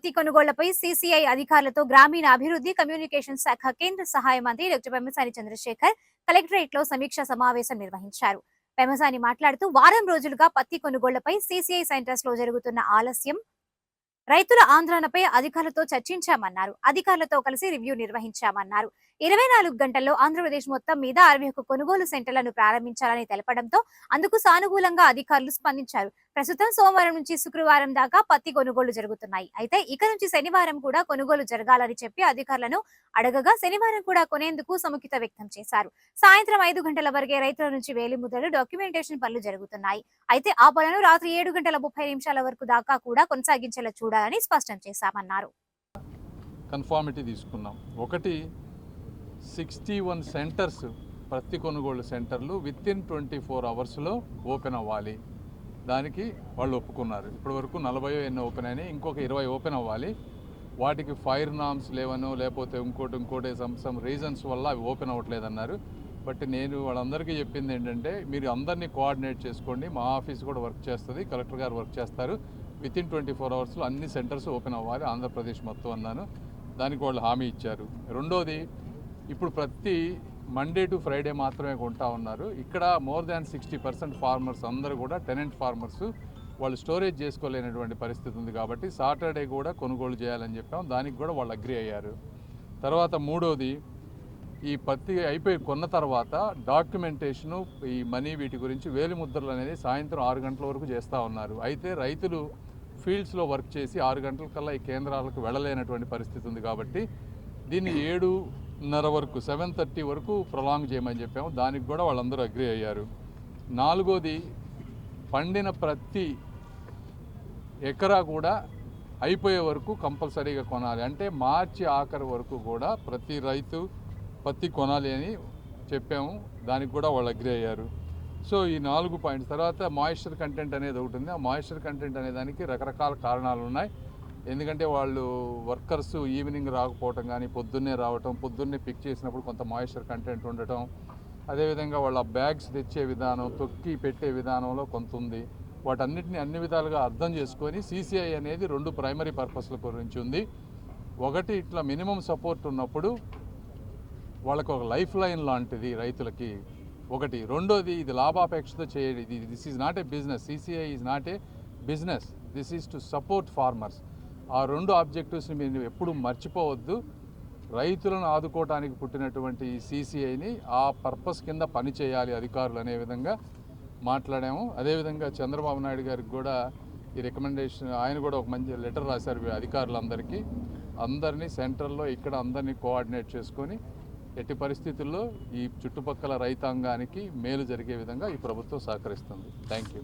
ఉత్పత్తి కొనుగోళ్ళపై సీసీఐ అధికారులతో గ్రామీణ అభివృద్ధి కమ్యూనికేషన్ శాఖ కేంద్ర సహాయ మంత్రి డాక్టర్ పెమ్మసాని చంద్రశేఖర్ కలెక్టరేట్లో సమీక్ష సమావేశం నిర్వహించారు. పెమసాని మాట్లాడుతూ వారం రోజులుగా పత్తి కొనుగోళ్ళపై సీసీఐ సెంటర్స్లో జరుగుతున్న ఆలస్యం రైతుల ఆందోళనపై అధికారులతో చర్చించామన్నారు. అధికారులతో కలిసి రివ్యూ నిర్వహించామన్నారు. ఇరవై నాలుగు గంటల్లో ఆంధ్రప్రదేశ్ మొత్తం మీద అరవై ఒక్క కొనుగోలు సెంటర్లను ప్రారంభించాలని తెలపడంతో అందుకు సానుకూలంగా అధికారులు స్పందించారు. ప్రస్తుతం సోమవారం నుంచి శుక్రవారం దాకా పత్తి కొనుగోలు జరుగుతున్నాయి. అయితే ఇక నుంచి శనివారం కూడా కొనుగోలు జరగాలని చెప్పి అధికారులను అడగగా శనివారం కూడా కొనేందుకు సముఖిత వ్యక్తం చేశారు. సాయంత్రం ఐదు గంటల వరకే రైతుల నుంచి వేలి ముద్రలు డాక్యుమెంటేషన్ పనులు జరుగుతున్నాయి. అయితే ఆ పనులను రాత్రి ఏడు గంటల ముప్పై నిమిషాల వరకు దాకా కూడా కొనసాగించేలా చూడాలని స్పష్టం చేశామన్నారు. కన్ఫార్మిటీ తీసుకున్నాం. ఒకటి సిక్స్టీ వన్ సెంటర్స్ ప్రతి కొనుగోలు సెంటర్లు విత్ ఇన్ ట్వంటీ ఫోర్ అవర్స్లో ఓపెన్ అవ్వాలి. దానికి వాళ్ళు ఒప్పుకున్నారు. ఇప్పటి వరకు నలభై ఎన్నో ఓపెన్ అయినాయి ఇంకొక ఇరవై ఓపెన్ అవ్వాలి. వాటికి ఫైర్ నామ్స్ లేవనో లేకపోతే ఇంకోటి ఇంకోటి సమ్ సమ్ రీజన్స్ వల్ల అవి ఓపెన్ అవ్వట్లేదన్నారు. బట్ నేను వాళ్ళందరికీ చెప్పింది ఏంటంటే మీరు అందరినీ కోఆర్డినేట్ చేసుకోండి. మా ఆఫీస్ కూడా వర్క్ చేస్తుంది కలెక్టర్ గారు వర్క్ చేస్తారు. విత్ ఇన్ ట్వంటీ ఫోర్ అవర్స్లో అన్ని సెంటర్స్ ఓపెన్ అవ్వాలి ఆంధ్రప్రదేశ్ మొత్తం అన్నాను. దానికి వాళ్ళు హామీ ఇచ్చారు. రెండోది ఇప్పుడు ప్రతి మండే టు ఫ్రైడే మాత్రమే కొంటా ఉన్నారు. ఇక్కడ more than sixty percent farmers అందరూ కూడా టెనెంట్ ఫార్మర్స్ వాళ్ళు స్టోరేజ్ చేసుకోలేనటువంటి పరిస్థితి ఉంది కాబట్టి సాటర్డే కూడా కొనుగోలు చేయాలని చెప్పాం. దానికి కూడా వాళ్ళు అగ్రి అయ్యారు. తర్వాత మూడోది ఈ పత్తి అయిపోయి కొన్న తర్వాత డాక్యుమెంటేషను ఈ మనీ వీటి గురించి వేలి ముద్రలు అనేది సాయంత్రం ఆరు గంటల వరకు చేస్తూ ఉన్నారు. అయితే రైతులు ఫీల్డ్స్లో వర్క్ చేసి ఆరు గంటల కల్లా ఈ కేంద్రాలకు వెళ్ళలేనటువంటి పరిస్థితి ఉంది కాబట్టి దీన్ని ఏడు ఏడున్నర వరకు సెవెన్ థర్టీ వరకు ప్రొలాంగ్ చేయమని చెప్పాము. దానికి కూడా వాళ్ళందరూ అగ్రి అయ్యారు. నాలుగోది పండిన ప్రతి ఎకరా కూడా అయిపోయే వరకు కంపల్సరీగా కొనాలి. అంటే మార్చి ఆఖరి వరకు కూడా ప్రతి రైతు పత్తి కొనాలి అని చెప్పాము. దానికి కూడా వాళ్ళు అగ్రి అయ్యారు. సో ఈ నాలుగు పాయింట్స్ తర్వాత మాయిశ్చర్ కంటెంట్ అనేది ఒకటి ఉంది. ఆ మాయిశ్చర్ కంటెంట్ అనే దానికి రకరకాల కారణాలు ఉన్నాయి. ఎందుకంటే వాళ్ళు వర్కర్స్ ఈవినింగ్ రాకపోవటం కానీ పొద్దున్నే రావటం పొద్దున్నే పిక్ చేసినప్పుడు కొంత మాయిశ్చర్ కంటెంట్ ఉండటం అదేవిధంగా వాళ్ళ బ్యాగ్స్ తెచ్చే విధానం తొక్కి పెట్టే విధానంలో కొంత ఉంది. వాటన్నిటిని అన్ని విధాలుగా అర్థం చేసుకొని సీసీఐ అనేది రెండు ప్రైమరీ పర్పస్ల గురించి ఉంది. ఒకటి ఇట్లా మినిమం సపోర్ట్ ఉన్నప్పుడు వాళ్ళకు ఒక లైఫ్ లైన్ లాంటిది రైతులకి. ఒకటి. రెండోది ఇది లాభాపేక్షతో చేయడం ఇది this is not a business CCI is not a business this is to support farmers ఆ రెండు ఆబ్జెక్టివ్స్ని మీరు ఎప్పుడు మర్చిపోవద్దు. రైతులను ఆదుకోవటానికి పుట్టినటువంటి ఈ సీసీఐని ఆ పర్పస్ కింద పని చేయాలి అధికారులు అనే విధంగా మాట్లాడాము. అదేవిధంగా చంద్రబాబు నాయుడు గారికి కూడా ఈ రికమెండేషన్ ఆయన కూడా ఒక మంచి లెటర్ రాశారు అధికారులందరికీ. అందరినీ సెంటర్లో ఇక్కడ అందరినీ కోఆర్డినేట్ చేసుకొని ఎట్టి పరిస్థితుల్లో ఈ చుట్టుపక్కల రైతాంగానికి మేలు జరిగే విధంగా ఈ ప్రభుత్వం సహకరిస్తుంది. Thank you.